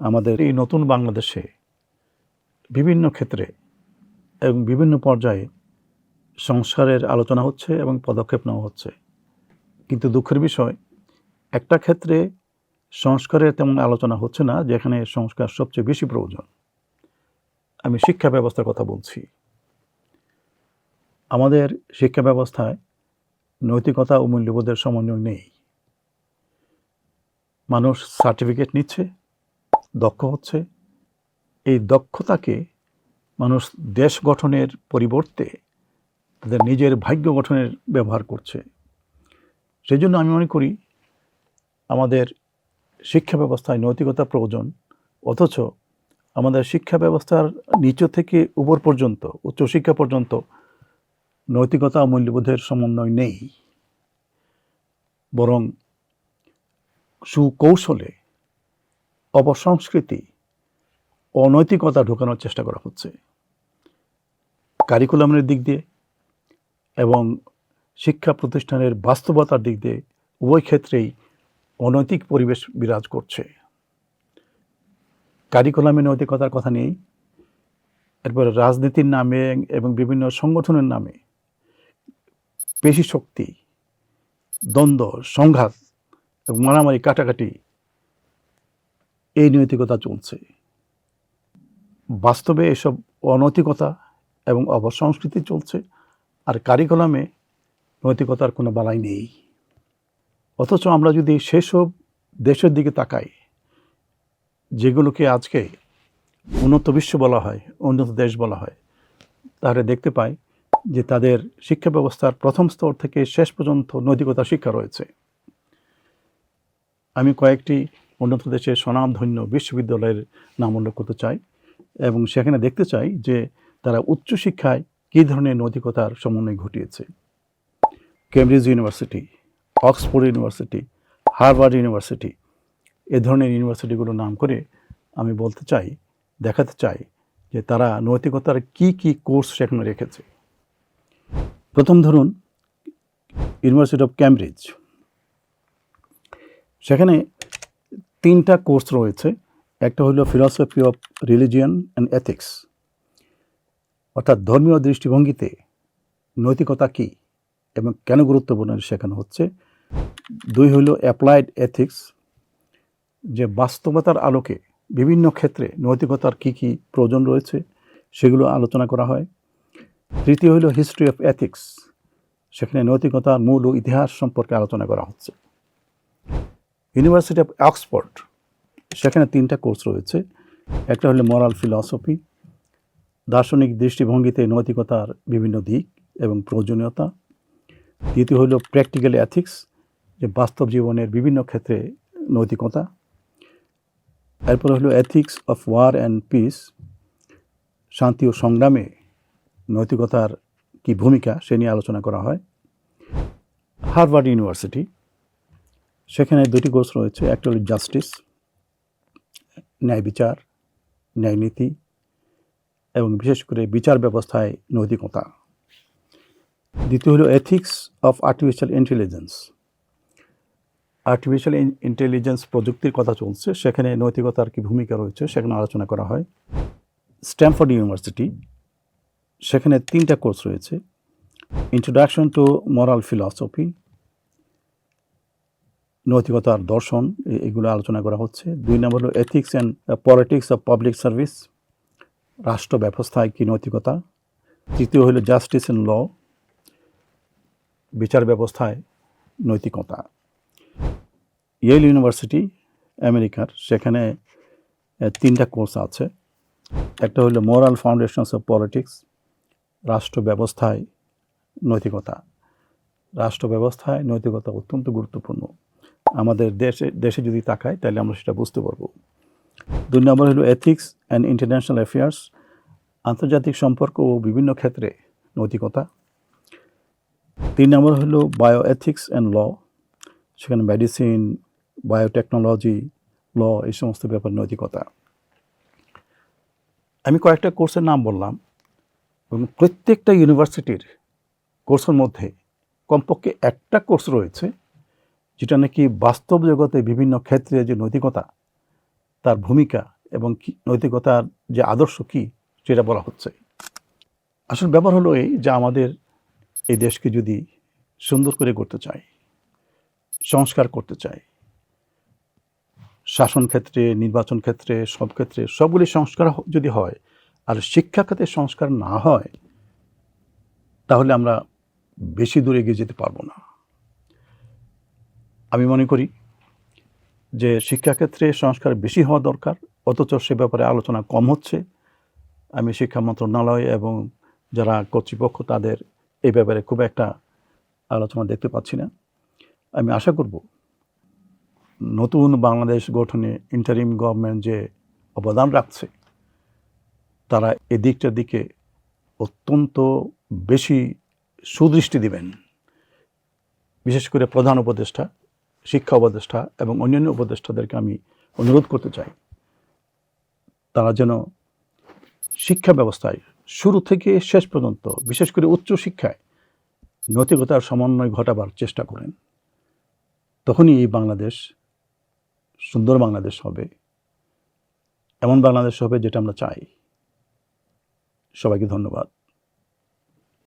আমাদের এই নতুন বাংলাদেশে বিভিন্ন ক্ষেত্রে এবং বিভিন্ন পর্যায়ে সংস্কারের আলোচনা হচ্ছে এবং পদক্ষেপ নেওয়া হচ্ছে। কিন্তু দুঃখের বিষয়, একটা ক্ষেত্রে সংস্কারের তেমন আলোচনা হচ্ছে না, যেখানে সংস্কার সবচেয়ে বেশি প্রয়োজন। আমি শিক্ষা ব্যবস্থার কথা বলছি। আমাদের শিক্ষা ব্যবস্থায় নৈতিকতা ও মূল্যবোধের সমন্বয় নেই। মানুষ সার্টিফিকেট নিচ্ছে দক্ষ হচ্ছে। এই দক্ষতাকে মানুষ দেশ গঠনের পরিবর্তে তাদের নিজের ভাগ্য গঠনের ব্যবহার করছে। সেই জন্য আমি মনে করি আমাদের শিক্ষা ব্যবস্থায় নৈতিকতা প্রয়োজন, অথচ আমাদের শিক্ষা ব্যবস্থার নিচ থেকে উপর পর্যন্ত উচ্চশিক্ষা পর্যন্ত নৈতিকতা মূল্যবোধের সমন্বয় নেই। বরং সুকৌশলে অপসংস্কৃতি, অনৈতিকতা ঢোকানোর চেষ্টা করা হচ্ছে। কারিকুলামের দিক দিয়ে এবং শিক্ষা প্রতিষ্ঠানের বাস্তবতার দিক দিয়ে উভয় ক্ষেত্রেই অনৈতিক পরিবেশ বিরাজ করছে। কারিকুলামে নৈতিকতার কথা নেই। এরপরে রাজনীতির নামে এবং বিভিন্ন সংগঠনের নামে পেশি শক্তি, দ্বন্দ্ব, সংঘাত এবং মারামারি, কাটাকাটি এই নৈতিকতা চলছে। বাস্তবে এসব অনৈতিকতা এবং অপসংস্কৃতি চলছে, আর কারিকুলামে নৈতিকতার কোনো বালাই নেই। অথচ আমরা যদি সেসব দেশের দিকে তাকাই, যেগুলোকে আজকে উন্নত বিশ্ব বলা হয়, উন্নত দেশ বলা হয়, তাহলে দেখতে পাই যে তাদের শিক্ষা ব্যবস্থার প্রথম স্তর থেকে শেষ পর্যন্ত নৈতিকতা শিক্ষা রয়েছে। আমি কয়েকটি উন্নত দেশের স্বনামধন্য বিশ্ববিদ্যালয়ের নাম উল্লেখ করতে চাই এবং সেখানে দেখতে চাই যে তারা উচ্চশিক্ষায় কী ধরনের নৈতিকতার সমন্বয় ঘটিয়েছে। Cambridge university Oxford university Harvard university এ ধরনের ইউনিভার্সিটিগুলোর নাম করে আমি বলতে চাই, দেখাতে চাই যে তারা নৈতিকতার কি কি কোর্স সেখানে রেখেছে। প্রথম ধরুন ইউনিভার্সিটি অফ ক্যামব্রিজ সেখানে তিনটা কোর্স রয়েছে। একটা হলো philosophy of religion and ethics অর্থাৎ ধর্মীয় দৃষ্টিভঙ্গিতে নৈতিকতা কী এবং কেন গুরুত্বপূর্ণ শেখানো হচ্ছে। দুই হলো অ্যাপ্লাইড এথিক্স যে বাস্তবতার আলোকে বিভিন্ন ক্ষেত্রে নৈতিকতার কী কী প্রয়োজন রয়েছে সেগুলো আলোচনা করা হয়। তৃতীয় হলো হিস্ট্রি অফ এথিক্স সেখানে নৈতিকতার মূল ও ইতিহাস সম্পর্কে আলোচনা করা হচ্ছে। ইউনিভার্সিটি অফ অক্সফোর্ড সেখানে তিনটা কোর্স রয়েছে। একটা হলো মরাল ফিলসফি দার্শনিক দৃষ্টিভঙ্গিতে নৈতিকতার বিভিন্ন দিক এবং প্রয়োজনীয়তা। দ্বিতীয় হলো প্র্যাকটিক্যাল অ্যাথিক্স যে বাস্তব জীবনের বিভিন্ন ক্ষেত্রে নৈতিকতা। এরপর হলো ethics of war and peace শান্তি ও সংগ্রামে নৈতিকতার কি ভূমিকা সে নিয়ে আলোচনা করা হয়। হার্ভার্ড ইউনিভার্সিটি সেখানে দুটি কোর্স রয়েছে। একটা হলো জাস্টিস, ন্যায় বিচার ন্যায়নীতি এবং বিশেষ করে বিচার ব্যবস্থায় নৈতিকতা। দ্বিতীয় হলো ethics of artificial intelligence artificial intelligence প্রযুক্তির কথা চলছে, সেখানে নৈতিকতার কি ভূমিকা রয়েছে সেখানে আলোচনা করা হয়। স্ট্যামফোর্ড ইউনিভার্সিটি সেখানে তিনটা কোর্স রয়েছে। ইন্ট্রোডাকশন টু মরাল ফিলসফি নৈতিকতার দর্শন এগুলো আলোচনা করা হচ্ছে। দুই নম্বর হলো ethics and politics of public service রাষ্ট্র ব্যবস্থায় কি নৈতিকতা। তৃতীয় হলো জাস্টিস অ্যান্ড ল বিচার ব্যবস্থায় নৈতিকতা। ইয়েল ইউনিভার্সিটি আমেরিকার, সেখানে তিনটা কোর্স আছে। একটা হলো মোরাল ফাউন্ডেশনস অফ পলিটিক্স রাষ্ট্র ব্যবস্থায় নৈতিকতা। রাষ্ট্র ব্যবস্থায় নৈতিকতা অত্যন্ত গুরুত্বপূর্ণ। আমাদের দেশে দেশে যদি তাকাই তাহলে আমরা সেটা বুঝতে পারব। দুই নম্বর হলো এথিক্স অ্যান্ড ইন্টারন্যাশনাল অ্যাফেয়ার্স আন্তর্জাতিক সম্পর্ক ও বিভিন্ন ক্ষেত্রে নৈতিকতা। তিন নম্বর হলো বায়ো এথিক্স অ্যান্ড ল সেখানে মেডিসিন বায়োটেকনোলজি ল এই সমস্ত ব্যাপার নৈতিকতা। আমি কয়েকটা কোর্সের নাম বললাম, এবং প্রত্যেকটা ইউনিভার্সিটির কোর্সের মধ্যে কমপক্ষে একটা কোর্স রয়েছে যেটা নাকি বাস্তব জগতে বিভিন্ন ক্ষেত্রে যে নৈতিকতা, তার ভূমিকা এবং নৈতিকতার যে আদর্শ কি সেটা বলা হচ্ছে। আসল ব্যাপার হলো এই যে আমাদের এই দেশকে যদি সুন্দর করে করতে চাই, সংস্কার করতে চাই, শাসন ক্ষেত্রে, নির্বাচন ক্ষেত্রে, সব ক্ষেত্রে সবগুলি সংস্কার যদি হয় আর শিক্ষা খাতে সংস্কার না হয়, তাহলে আমরা বেশি দূরে এগিয়ে যেতে পারব না। আমি মনে করি যে শিক্ষাক্ষেত্রে সংস্কার বেশি হওয়া দরকার, অথচ সে ব্যাপারে আলোচনা কম হচ্ছে। আমি শিক্ষা মন্ত্রণালয় এবং যারা কর্তৃপক্ষ তাদের এই ব্যাপারে খুব একটা আলোচনা দেখতে পাচ্ছি না। আমি আশা করব নতুন বাংলাদেশ গঠনে ইন্টারিম গভর্নমেন্ট যে অবদান রাখছে, তারা এদিকটার দিকে অত্যন্ত বেশি সুদৃষ্টি দিবেন। বিশেষ করে প্রধান উপদেষ্টা শিক্ষা উপদেষ্টা এবং অন্যান্য উপদেষ্টাদেরকে আমি অনুরোধ করতে চাই। তারা যেন শিক্ষা ব্যবস্থায় শুরু থেকে শেষ পর্যন্ত, বিশেষ করে উচ্চ শিক্ষায় নৈতিকতার সমন্বয় ঘটাবার চেষ্টা করেন। তখনই এই বাংলাদেশ সুন্দর বাংলাদেশ হবে। এমন বাংলাদেশ হবে যেটা আমরা চাই। সবাইকে ধন্যবাদ।